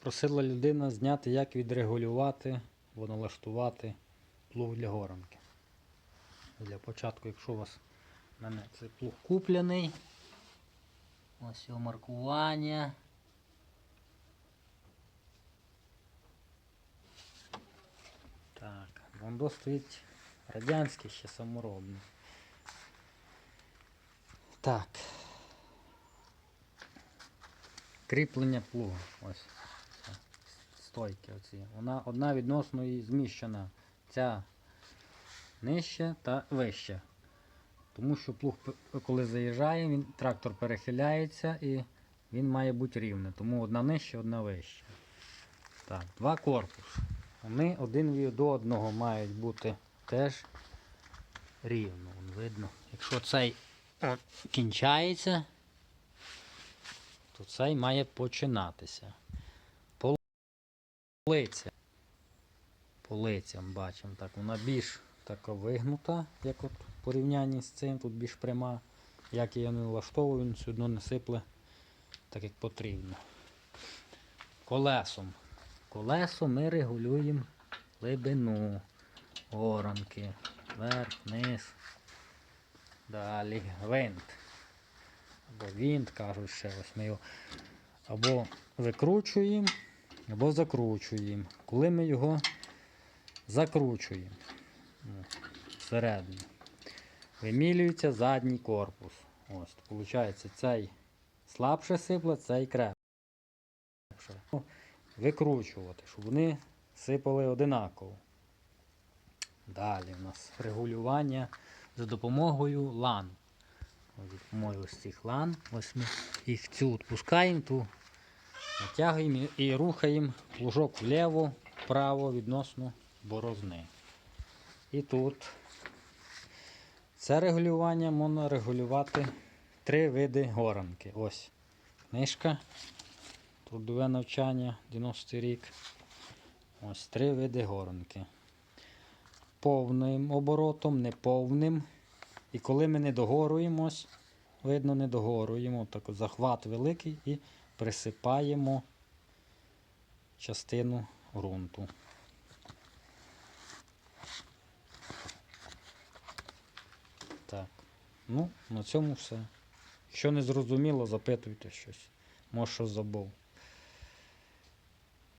Просила людина зняти, як відрегулювати, налаштувати плуг для горанки. Для початку, якщо у вас в мене цей плуг куплений. Ось його маркування. Так, воно стоїть радянський ще саморобний. Так. Кріплення плуга. Ось. Стойки оці. Вона одна відносно і зміщена. Ця нижче та вище. Тому що плуг, коли заїжджає, він, трактор перехиляється і він має бути рівний. Тому одна нижче, одна вища. Так, два корпуси. Вони один до одного мають бути теж рівно. Вон видно. Якщо цей кінчається, то цей має починатися. Полиця. Полицям бачимо. Так, вона більш така вигнута, як от в порівнянні з цим, тут більш пряма. Як я не налаштовую, він все одно не сипле так, як потрібно. Колесом. Колесо ми регулюємо глибину оранки. Вверх, вниз. Далі гвинт. Або вінт, кажуть ще ось ми його або викручуємо, або закручуємо. Коли ми його закручуємо ну, всередину, вимілюється задній корпус. Ось, виходить, цей слабше сипле, цей крепше. Викручувати, щоб вони сипали одинаково. Далі у нас регулювання за допомогою лан. Ось допомогою ось цих лан. Ось ми їх цю відпускаємо, ту натягуємо і- рухаємо плужок вліво, вправо відносно борозни. І тут це регулювання можна регулювати три види горанки. Ось книжка, трудове навчання, 90-й рік. Ось три види горанки. Повним оборотом, неповним. І коли ми не догоруємо, ось, видно, не догоруємо, так захват великий і присипаємо частину ґрунту. Так. Ну, на цьому все. Якщо не зрозуміло, запитуйте щось. Може, що забув.